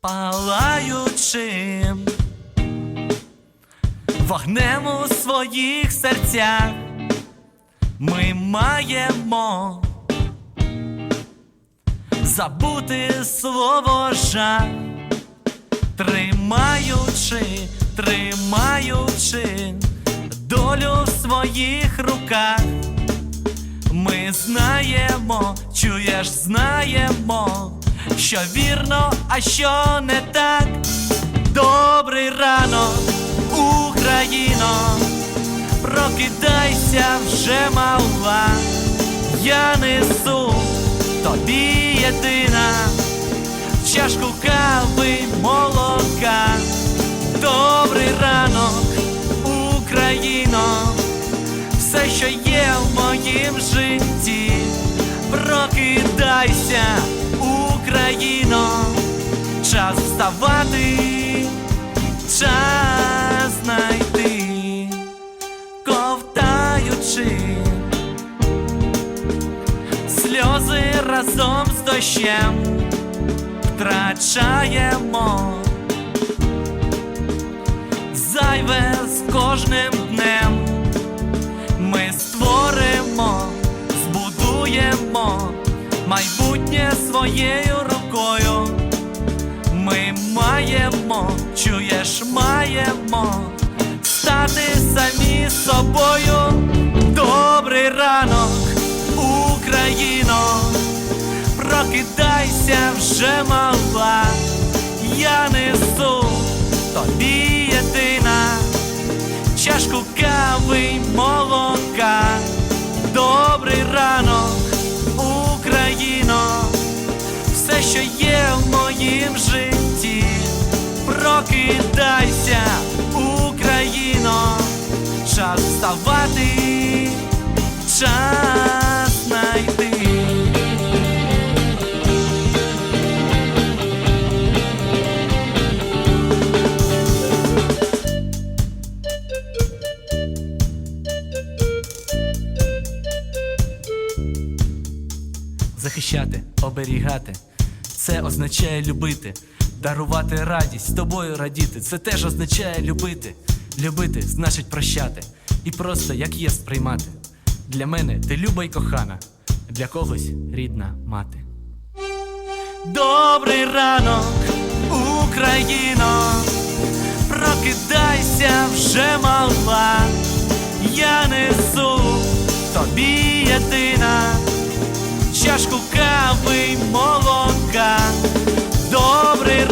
палаючим вогнем у своїх серцях ми маємо забути слово жах, тримаючи, тримаючи долю в своїх руках. Ми знаємо, чуєш, знаємо, що вірно, а що не так. Добрий ранок, Україно, прокидайся вже мала, я несу тобі єдина, чашку кави молока. Добрий ранок, Україно, все, що є в моїм житті, прокидайся, Україно, час вставати, час знайти, ковтаючи сльози разом з дощем втрачаємо зайве з кожним майбутнє своєю рукою. Ми маємо, чуєш, маємо стати самі собою. Добрий ранок, Україно, прокидайся вже мала, я несу тобі прокидайся, Україно, час вставати, час знайти. захищати, оберігати. Це означає любити, дарувати радість, з тобою радіти. Це теж означає любити. Любити значить прощати. І просто як є сприймати. Для мене ти люба й кохана, для когось рідна мати. Добрий ранок, Україно, прокидайся вже мала, я несу тобі єдина чашку кави молока. Добрий